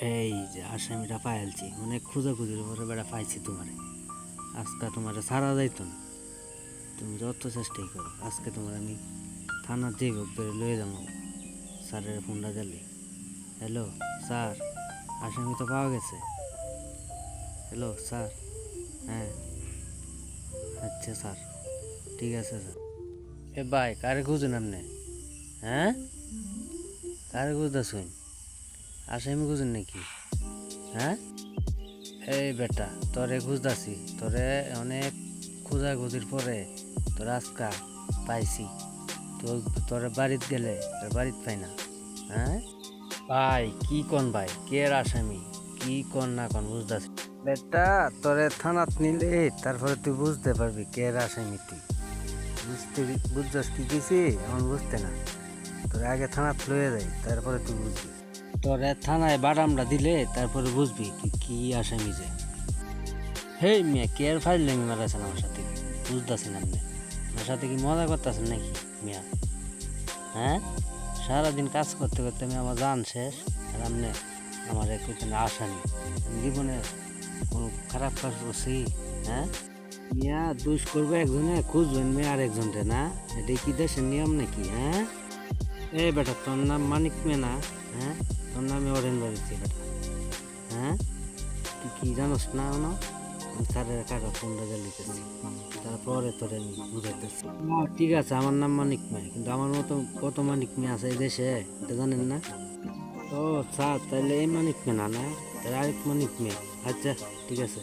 এই যে আসামিটা পাইলছি, অনেক খুঁজাখুঁজির পরে বেড়া পাইছি তোমারে। আজকে তোমার সারা যাইতো না। তুমি যত চেষ্টাই করো, আজকে তোমার আমি থানার যে হোক লয়ে যাব। স্যারের ফোনটা দিলে। হ্যালো, স্যার, আসামি তো পাওয়া গেছে। হ্যালো, স্যার হ্যাঁ। আচ্ছা স্যার। ঠিক আছে, স্যার। এ ভাই, কারে খুঁজুন আপনি? হ্যাঁ? কারে খুঁজতেছুন? আসামি খুঁজুন নাকি? হ্যাঁ? এই বেটা, তোরে খুঁজতাছি। তোরে অনেক খোঁজাখুঁজির পরে তোর আজকা পাইছি। তো তোর বাড়িতে গেলে তোর বাড়িতে পাই না। হ্যাঁ? ভাই, কি কোন ভাই? কে আসামি? কি কোন না কোন বুঝতেছি। বেটা, তোরে থানাত নিলে তারপরে তুই বুঝতে পারবি কে আসামি তুই। বুঝতে বুঝছস কি কিছু? এখন বুঝতে না। তোর আগে থানাত লয়ে যাই, তারপরে তুই বুঝবি। তোরে থানায় বাদামটা দিলে তারপরে বুঝবি কি আসামি যে। হেই মিয়া, কে আর ফাইল লেমি মারাছেন আমার সাথে? বুঝতেছেন আপনি? আমার সাথে কি মজা করতেছেন নাকি, মিয়া? হ্যাঁ? সারাদিন কাজ করতে করতে আমি আমার জান শেষ, আর আপনি আমার এখানে আসানি আমি জীবনে কোনো খারাপ কাজ করছি হ্যাঁ? মিয়া, দুষ করব একজনে, খুঁজবেন মেয়ে আর একজনরে না? এটা কি দেশের নিয়ম নাকি হ্যাঁ? এ বেটা, তোর নাম মানিক মে না হ্যাঁ? তোর অরেঞ্জ বেটা হ্যাঁ? তুই কি জানোস না না? আমি স্যারের কাকা ফোনটা লিখেছি। তারপরে তোরে আমি বুঝাইতেছি ঠিক আছে, আমার নাম মানিক মে কিন্তু আমার মতো কত মানিক মেয়ে আছে এই দেশে? এটা জানেন না? ও, স্যার তাহলে এই মানিক মেয়ে না না? তাহলে আরেক মানিক মেয়ে আচ্ছা ঠিক আছে।